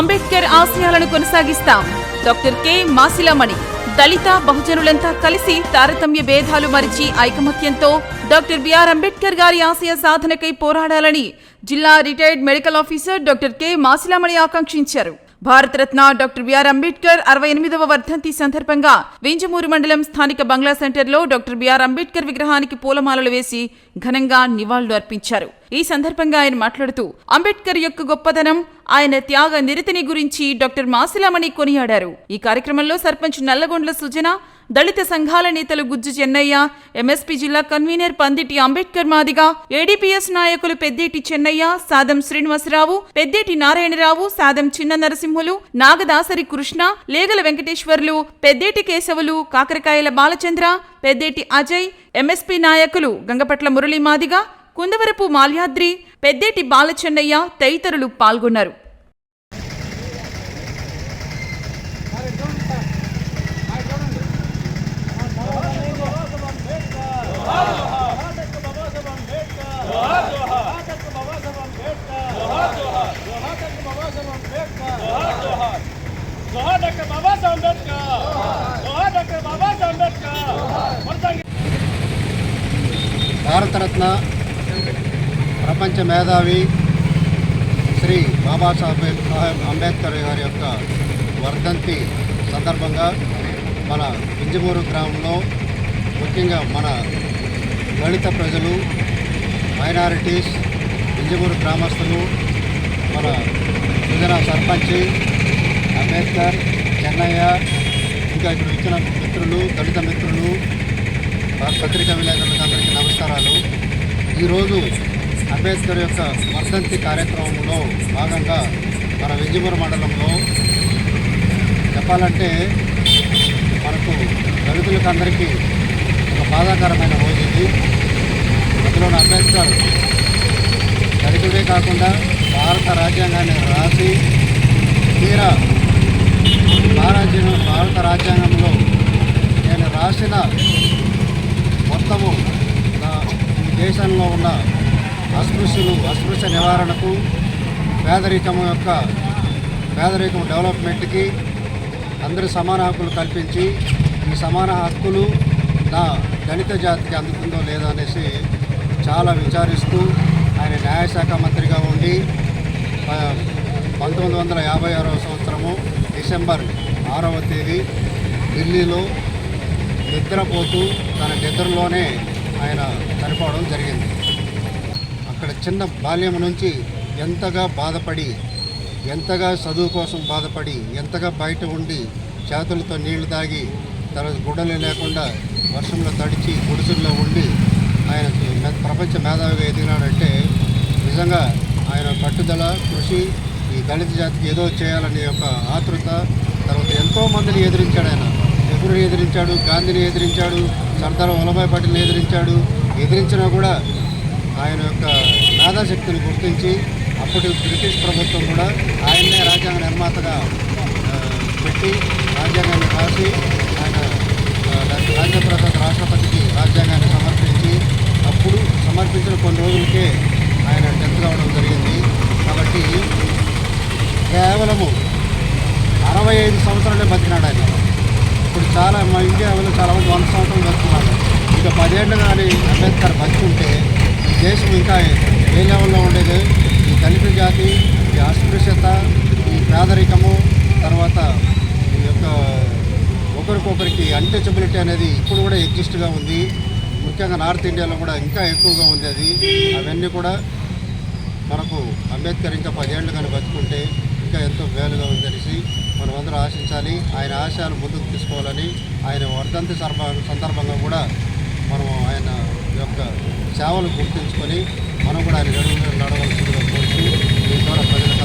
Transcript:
అంబేద్కర్ ఆశయాలను కొనసాగిస్తాం. Doctor K. Masilamani దళిత బహుజనులంతా కలిసి తారతమ్య భేదాలు మరిచి ఐకమత్యంతో డాక్టర్ బిఆర్ అంబేద్కర్ గారి ఆశయ సాధనకై పోరాడాలని జిల్లా retired medical officer doctor K. Masilamani ఆకాంక్షించారు. భారతరత్న డాక్టర్ బిఆర్ అంబేద్కర్ అరవై ఎనిమిదవ వర్ధంతి సందర్భంగా వింజమూరు మండలం స్థానిక బంగ్లా సెంటర్లో డాక్టర్ బిఆర్ అంబేద్కర్ విగ్రహానికి పూలమాలలు వేసి ఘనంగా నివాళులు అర్పించారు ఈ సందర్భంగా ఆయన మాట్లాడుతూ అంబేద్కర్ యొక్క గొప్పదనం ఆయన త్యాగ నిరతిని గురించి డాక్టర్ మాసిలామణి కొనియాడారు. ఈ కార్యక్రమంలో సర్పంచ్ నల్లగొండ్ల సుజన దళిత సంఘాల నేతలు గుజ్జు చెన్నయ్య ఎంఎస్పీ జిల్లా కన్వీనర్ పందిటి అంబేద్కర్ మాదిగా ఏడీపీఎస్ నాయకులు పెద్దేటి చెన్నయ్య సాదం శ్రీనివాసరావు పెద్దేటి నారాయణరావు సాదం చిన్న నరసింహులు నాగదాసరి కృష్ణ లేగల వెంకటేశ్వర్లు పెద్దేటి కేశవులు కాకరకాయల బాలచంద్ర పెద్దేటి అజయ్ ఎంఎస్పీ నాయకులు గంగపట్ల మురళీ మాదిగా కుందవరపు మాల్యాద్రి పెద్దేటి బాలచెన్నయ్య తదితరులు పాల్గొన్నారు. భారతరత్న ప్రపంచ మేధావి శ్రీ బాబాసాహెబ్ సాహెబ్ అంబేద్కర్ గారి యొక్క వర్ధంతి సందర్భంగా మన ఇంజమూరు గ్రామంలో ముఖ్యంగా మన దళిత ప్రజలు మైనారిటీస్ ఇంజమూరు గ్రామస్తులు మన సుజన సర్పంచ్ అంబేద్కర్ చెన్నయ్య ఇంకా ఇక్కడ ఇచ్చిన మిత్రులు దళిత మిత్రులు పత్రికా విలేకరులకు అందరికీ నమస్కారాలు. ఈరోజు అంబేద్కర్ యొక్క వర్ధంతి కార్యక్రమంలో భాగంగా మన వెంజిమూరు మండలంలో చెప్పాలంటే మనకు దళితులకు అందరికీ ఒక బాధాకరమైన రోజు ఇది. అందులో అంబేద్కర్ దళితుడే కాకుండా భారత రాజ్యాంగాన్ని రాసి తీరా మహారాజ్యం భారత రాజ్యాంగంలో నేను రాసిన మొత్తము నా దేశంలో ఉన్న అస్పృశ్యులు అస్పృశ్య నివారణకు పేదరికం యొక్క పేదరికం డెవలప్మెంట్కి అందరి సమాన హక్కులు కల్పించి ఈ సమాన హక్కులు నా దళిత జాతికి అందుతుందో లేదో అనేసి చాలా విచారిస్తూ ఆయన న్యాయశాఖ మంత్రిగా ఉండి పంతొమ్మిది వందల యాభై ఆరవ సంవత్సరము డిసెంబర్ ఆరవ తేదీ ఢిల్లీలో నిద్రపోతూ తన నిద్రలోనే ఆయన చనిపోవడం జరిగింది. అక్కడ చిన్న బాల్యం నుంచి ఎంతగా బాధపడి ఎంతగా చదువు కోసం బాధపడి ఎంతగా బయట ఉండి చేతులతో నీళ్ళు తాగి తర్వాత గుడ్డలు లేకుండా వర్షంలో తడిచి గుడిసెల్లో ఉండి ఆయన ప్రపంచ మేధావిగా ఎదిగినాడంటే నిజంగా ఆయన పట్టుదల కృషి ఈ దళిత జాతికి ఏదో చేయాలనే యొక్క ఆతృత తర్వాత ఎంతో మందిని ఎదిరించాడు ఆయన. నెహ్రూని ఎదిరించాడు గాంధీని ఎదిరించాడు సర్దార్ వల్లభాయ్ పటేల్ని ఎదిరించాడు ఎదిరించినా కూడా ఆయన యొక్క మేధాశక్తిని గుర్తించి అప్పటి బ్రిటిష్ ప్రభుత్వం కూడా ఆయన్నే రాజ్యాంగ నిర్మాతగా పెట్టి రాజ్యాంగాన్ని రాసి ఆయన రాజప్రసాద్ రాష్ట్రపతికి రాజ్యాంగాన్ని సమర్పించి అప్పుడు సమర్పించిన కొన్ని రోజులకే ఆయన డెత్ కావడం జరిగింది. కాబట్టి కేవలము అరవై ఐదు సంవత్సరాలే బతికినాడు ఆయన. ఇప్పుడు చాలా మా ఇండియాలో చాలా మంది వంద సంవత్సరాలు బతుకున్నారు. ఇంకా పదేళ్ళు కానీ అంబేద్కర్ బతికి ఉంటే దేశం ఇంకా ఏ లెవెల్లో ఉండేది? ఈ దళిత జాతి ఈ అస్పృశ్యత ఈ పేదరికము తర్వాత ఈ యొక్క ఒకరికొకరికి అన్టచబిలిటీ అనేది ఇప్పుడు కూడా ఎగ్జిస్ట్గా ఉంది. ముఖ్యంగా నార్త్ ఇండియాలో కూడా ఇంకా ఎక్కువగా ఉంది అది. అవన్నీ కూడా మనకు అంబేద్కర్ ఇంకా పదేళ్ళు కానీ బతుకుంటే ఇంకా ఎంతో వేలుగా ఉందనేసి మనం అందరూ ఆశించాలి. ఆయన ఆశయాలు ముందుకు తీసుకోవాలని ఆయన వర్ధంతి సర్భ సందర్భంగా కూడా మనం ఆయన యొక్క సేవలు గుర్తుంచుకొని మనం కూడా ఆయన నడువు నడవలసిందిగా కోరుతూ మీ ద్వారా ప్రజలకు